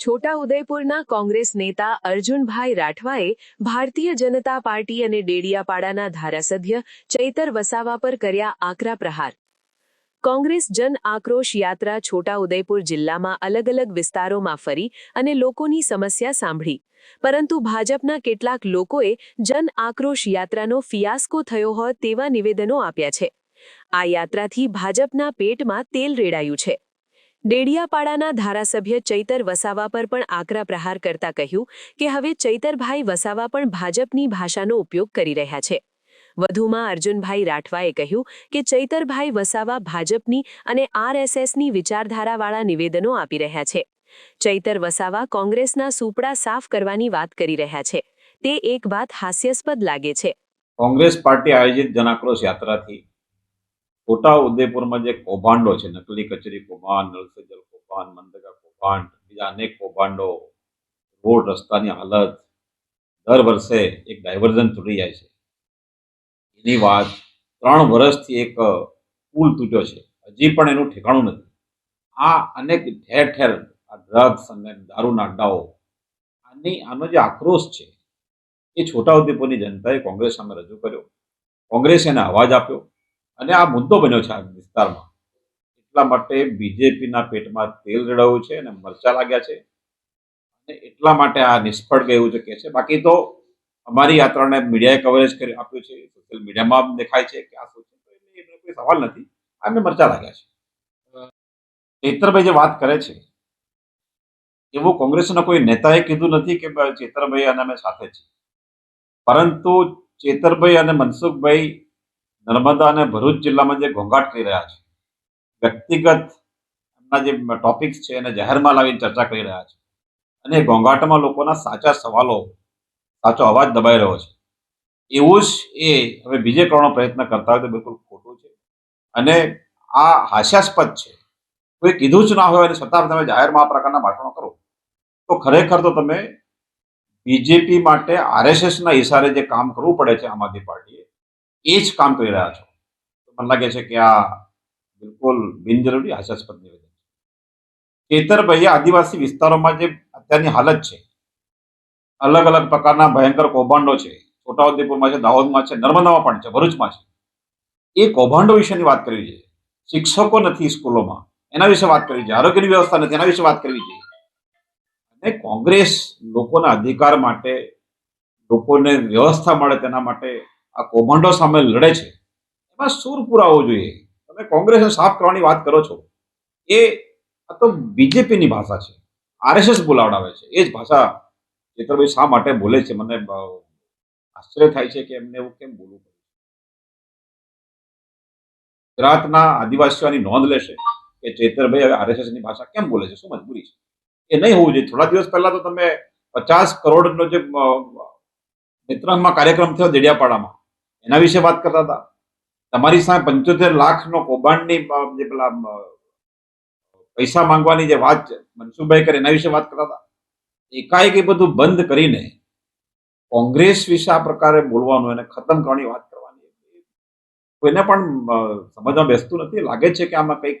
છોટાઉદેપુરના કોંગ્રેસ નેતા અર્જુનભાઈ રાઠવાએ ભારતીય જનતા પાર્ટી અને ડેડિયાપાડાના ધારાસભ્ય ચૈતર વસાવા પર કર્યા આકરા પ્રહાર. કોંગ્રેસ જન આક્રોશ યાત્રા છોટાઉદેપુર જિલ્લામાં અલગ અલગ વિસ્તારોમાં ફરી અને લોકોની સમસ્યા સાંભળી. પરંતુ ભાજપના કેટલાક લોકોએ જન આક્રોશ યાત્રાનો ફિયાસ્કો થયો હોય તેવા નિવેદનો આપ્યા છે. આ યાત્રાથી ભાજપના પેટમાં તેલ રેડાયું છે. ડેડિયાપાડાના ધારાસભ્ય ચૈતર વસાવા પર પણ આકરા પ્રહાર કરતા કહ્યું કે હવે ચૈતરભાઈ વસાવા પણ ભાજપની ભાષાનો ઉપયોગ કરી રહ્યા છે. વધુમાં અર્જુનભાઈ રાઠવાએ કહ્યું કે ચૈતરભાઈ વસાવા ભાજપની અને આરએસએસની વિચારધારાવાળા નિવેદનો આપી રહ્યા છે. ચૈતર વસાવા કોંગ્રેસના સુપડા સાફ કરવાની વાત કરી રહ્યા છે. તે એક વાત હાસ્યાસ્પદ લાગે છે. કોંગ્રેસ પાર્ટી આયોજિત જનાક્રોશ યાત્રાથી છોટા ઉદેપુરમાં જે કૌભાંડો છે, નકલી કચેરી કૌભાંડ, નલસજલ કૌભાંડ, મંદગા કૌભાંડ, બીજા અનેક કૌભાંડો, રોડ રસ્તાની હાલત, દર વર્ષે એક ડાયવર્ઝન તૂટી જાય છે. એની વાત ત્રણ વર્ષથી એક પુલ તૂટ્યો છે. હજી પણ એનું ઠેકાણું નથી. આ અનેક ઠેર ઠેર આ ડ્રગ્સ અને દારૂના અડ્ડાઓ આની, આનો જે આક્રોશ છે, એ છોટાઉદેપુરની જનતાએ કોંગ્રેસ સામે રજૂ કર્યો. કોંગ્રેસે એને અવાજ આપ્યો. અને આ મુદ્દો બન્યો છે આ વિસ્તારમાં. એટલા માટે બીજેપીના પેટમાં તેલ રેડાયું છે અને મરચા લાગ્યા છે. અને એટલા માટે આ નિષ્ફળ ગયું છે કે છે. બાકી તો અમારી યાત્રાને મીડિયાએ કવરેજ કરી આપ્યું છે. સોશિયલ મીડિયામાં દેખાય છે કે આ શું છે. એટલે કોઈ સવાલ નથી. આમને મરચા લાગ્યા છે. ચેતરભાઈ જે વાત કરે છે, એવું કોંગ્રેસના કોઈ નેતાએ કીધું નથી કે ભાઈ ચેતરભાઈ અને અમે સાથે છીએ. પરંતુ ચેતરભાઈ અને મનસુખભાઈ નર્મદા અને ભરૂચ જિલ્લામાં જે ઘોંઘાટ કરી રહ્યા છે, વ્યક્તિગત એમના જે ટોપિક્સ છે એને જાહેરમાં લાવીને ચર્ચા કરી રહ્યા છે. અને ઘોંઘાટમાં લોકોના સાચા સવાલો, સાચો અવાજ દબાઈ રહ્યો છે. એવું જ એ હવે બીજે કરવાનો પ્રયત્ન કરતા હોય તો બિલકુલ ખોટું છે. અને આ હાસ્યાસ્પદ છે. કોઈ કીધું જ ના હોય અને છતાં તમે જાહેરમાં આ પ્રકારના ભાષણો કરો, તો ખરેખર તો તમે બીજેપી માટે આરએસએસના ઇશારે જે કામ કરવું પડે છે આમ આદમી પાર્ટીએ એ જ કામ કરી રહ્યા છો. તો મને લાગે છે કે આ બિલકુલ બિનજરૂરી હાસ્યાસ્પદ નિવેદન છે. ખેતરભાઈએ આદિવાસી વિસ્તારોમાં જે અત્યારની હાલત છે, અલગ અલગ પ્રકારના ભયંકર કૌભાંડો છે, છોટાઉદેપુરમાં છે, દાહોદમાં છે, નર્મદામાં પણ છે, ભરૂચમાં છે. એ કૌભાંડો વિશેની વાત કરવી જોઈએ. શિક્ષકો નથી સ્કૂલોમાં. એના વિશે વાત કરવી જોઈએ. આરોગ્યની વ્યવસ્થા નથી. એના વિશે વાત કરવી જોઈએ. અને કોંગ્રેસ લોકોના અધિકાર માટે લોકોને વ્યવસ્થા મળે તેના માટે આ કૌભાંડો સામે લડે છે, એમાં સૂર પુરાવો જોઈએ? તમે કોંગ્રેસને સાફ કરવાની વાત કરો છો. એ આ તો બીજેપીની ભાષા છે. આરએસએસ બોલાવડાવે છે. એ જ ભાષા ચેતરભાઈ શા માટે બોલે છે? મને આશ્ચર્ય થાય છે કે એમને એવું કેમ બોલવું પડે ગુજરાતના આદિવાસીઓની નોંધ લેશે કે ચેતરભાઈ હવે આરએસએસની ભાષા કેમ બોલે છે? શું મજબૂરી છે? એ નહીં હોવું જોઈએ. થોડા દિવસ પહેલા તો તમે પચાસ કરોડનો જે મિત્રમાં કાર્યક્રમ થયો દેડિયાપાડામાં. એના વિશે વાત કરતા હતા. તમારી સામે પંચોતેર લાખનો કૌભાંડની જે પેલા પૈસા માંગવાની જે વાત છે, મનસુખભાઈ કરે એના વિશે વાત કરતા હતા. એકાએક એ બધું બંધ કરીને કોંગ્રેસ વિશે આ પ્રકારે બોલવાનું એને ખતમ કરવાની વાત કરવાની. કોઈને પણ સમજમાં બેસતું નથી. લાગે છે કે આમાં કંઈક.